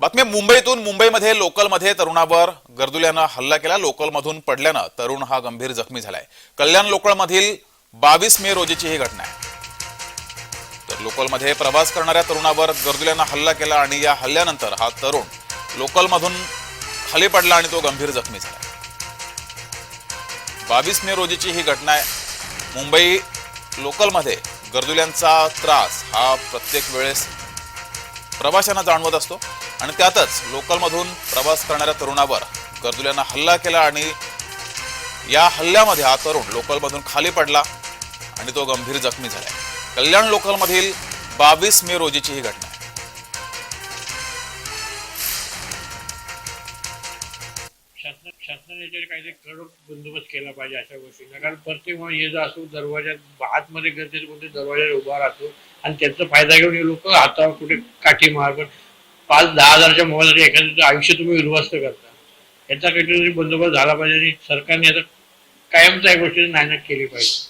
बातमी मुंबईतून मुंबईमध्ये लोकलमध्ये तरुणावर गर्दुल्यानं हल्ला केला. लोकलमधून पडल्यानं तरुण हा गंभीर जखमी झालाय. कल्याण लोकलमधील बावीस मे रोजीची ही घटना आहे. तर लोकलमध्ये प्रवास करणाऱ्या तरुणावर गर्दुल्यानं हल्ला केला आणि या हल्ल्यानंतर हा तरुण लोकलमधून खाली पडला आणि तो गंभीर जखमी झाला. बावीस मे रोजीची ही घटना आहे. मुंबई लोकलमध्ये गर्दुल्यांचा त्रास हा प्रत्येक वेळेस प्रवाशांना जाणवत असतो. आणि त्यातच लोकलमधून प्रवास करणाऱ्या तरुणावर गर्दुल्यानं हल्ला केला आणि या हल्ल्यामध्ये हा तरुण लोकलमधून खाली पडला आणि तो गंभीर जखमी झाला. कल्याण लोकलमधील बावीस मे रोजीची ही घटना. शासनाने याच्यावर काहीतरी कडक बंदोबस्त केला पाहिजे अशा गोष्टींना. कारण प्रत्येक ये जा असो दरवाज्यात आतमध्ये गर्दीत कोणते दरवाज्यात उभा राहतो आणि त्याचा फायदा घेऊन हे लोक हातावर कुठे काठी मार पण पाच दहा हजारच्या मोबाईलसाठी एखाद्याचं आयुष्य तुम्ही उद्ध्वस्त करता. याचा काहीतरी बंदोबस्त झाला पाहिजे आणि सरकारने आता कायमचा या गोष्टी नायनाट केली पाहिजे.